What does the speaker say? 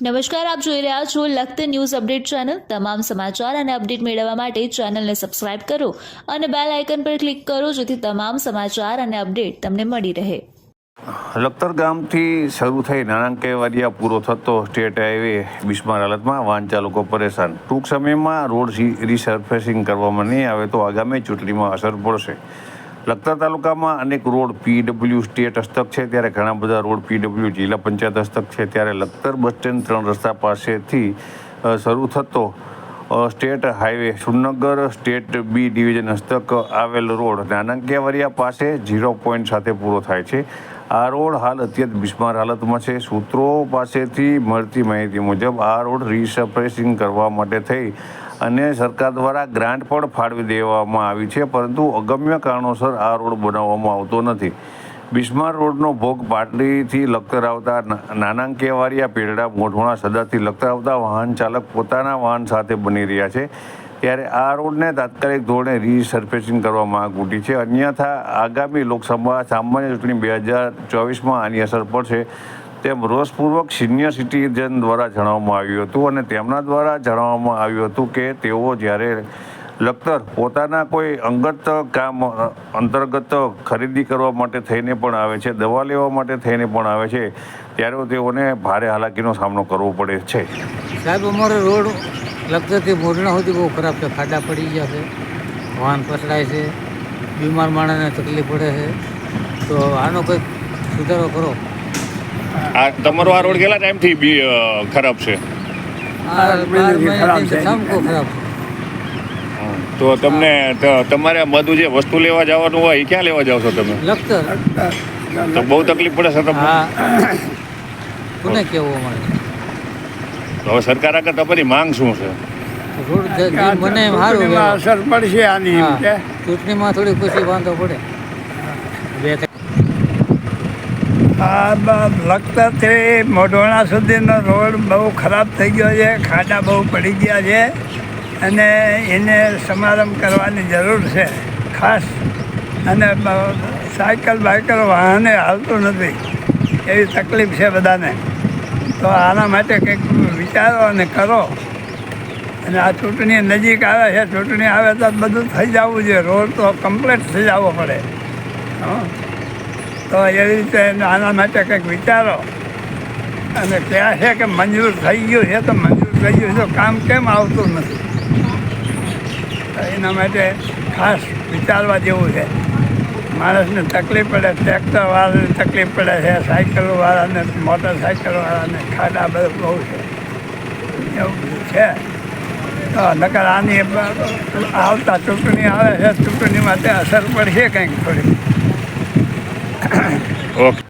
નમસ્કાર આપ જોઈ રહ્યા છો લખત ન્યૂઝ અપડેટ ચેનલ તમામ સમાચાર અને અપડેટ મેળવવા માટે ચેનલને સબસ્ક્રાઇબ કરો અને બેલ આઇકન પર ક્લિક કરો જેથી તમામ સમાચાર અને અપડેટ તમને મળી રહે લખતર ગામથી શરૂ થઈ નાણાંકેવાડિયા પૂરો થતો સ્ટેટ હાઈવે બિસ્માર હાલતમાં વાહન ચાલકો પરેશાન ટૂંક સમયમાં રોડ રીસર્ફેસિંગ કરવામાં નહીં આવે તો આગામી ચૂંટણીમાં અસર પડશે લખતર તાલુકામાં અનેક રોડ પીડબ્લ્યુ સ્ટેટ હસ્તક છે, ત્યારે ઘણા બધા રોડ પીડબ્લ્યુ જિલ્લા પંચાયત હસ્તક છે, ત્યારે લખતર બસ સ્ટેન્ડ ત્રણ રસ્તા પાસેથી શરૂ થતો state highway Surnagar, state B division હસ્તક આવેલ રોડ નાનકિયાવરિયા પાસે ઝીરો પોઈન્ટ સાથે પૂરો થાય છે. આ રોડ હાલ અત્યંત બિસ્માર હાલતમાં છે. સૂત્રો પાસેથી મળતી માહિતી મુજબ આ રોડ રીસર્ફેસિંગ કરવા માટે થઈ અને સરકાર દ્વારા ગ્રાન્ટ પણ ફાળવી દેવામાં આવી છે, પરંતુ અગમ્ય કારણોસર આ રોડ બનાવવામાં આવતો નથી. બિસ્માર રોડનો ભોગ પાટડીથી લગતર આવતા ના- પેરડા, મોઢોણા, સદાથી લગતર આવતા વાહન ચાલક પોતાના વાહન સાથે બની રહ્યા છે. ત્યારે આ રોડને તાત્કાલિક ધોરણે રીસર્ફેસિંગ કરવા માંગ ઉઠી છે. અન્યથા આગામી લોકસભા સામાન્ય ચૂંટણી બે હજાર ચોવીસમાં આની અસર પડશે તેમ રોષપૂર્વક સિનિયર સિટીઝન દ્વારા જણાવવામાં આવ્યું હતું અને તેમના દ્વારા જણાવવામાં આવ્યું હતું કે તેઓ જ્યારે લખતર પોતાના કોઈ અંગત કામ અંતર્ગત ખરીદી કરવા માટે થઈને પણ આવે છે, દવા લેવા માટે થઈને પણ આવે છે, ત્યારે તેઓને ભારે હાલાકીનો સામનો કરવો પડે છે. સાહેબ, અમારો રોડ લગતરથી મોઢના સુધી બહુ ખરાબ છે. ખાડા પડી ગયા છે. વાહન પસડાય છે. બીમાર માણસને તકલીફ પડે છે. તો આનો કંઈક સુધારો કરો. આ તમારો આ રોડ કેટલા ટાઈમથી બી ખરાબ છે? તો તમને તમારે બધું જે વસ્તુ લેવા જવાનું હોય એ ક્યાં લેવા જાવ છો તમે? લખતર. તો બહુ તકલીફ પડે છે તમને? હા. કોને કેવું અમારે? હવે સરકાર આગળ તમારી માંગ શું છે? મને સારું અસર પડશે આની ચૂંટણીમાં થોડી પછી વાંધો પડે. બે આ બ- લખતરથી મોઢોણા સુધીનો રોડ બહુ ખરાબ થઈ ગયો છે ખાડા બહુ પડી ગયા છે અને એને સમારંભ કરવાની જરૂર છે ખાસ. અને સાયકલ બાયકલ વાહને હાલતું નથી એવી તકલીફ છે બધાને. તો આના માટે કંઈક વિચારો અને કરો. અને આ ચૂંટણી નજીક આવે છે, ચૂંટણી આવે તો બધું થઈ જવું જોઈએ. રોડ તો કમ્પ્લીટ થઈ જવો પડે. તો એવી રીતે આના માટે કંઈક વિચારો. અને ત્યાં છે કે મંજૂર થઈ ગયું છે, તો મંજૂર થઈ ગયું છે. તો કામ કેમ આવતું નથી? એના માટે ખાસ વિચારવા જેવું છે. માણસને તકલીફ પડે, ટ્રેક્ટરવાળાને તકલીફ પડે છે, સાયકલવાળાને, મોટરસાયકલવાળાને, ખાડા બધું બહુ છે. એવું બધું છે. તો નકર આની આવતા ચૂંટણી આવે છે ચૂંટણી માટે અસર પડશે કંઈક થોડી ઓકે.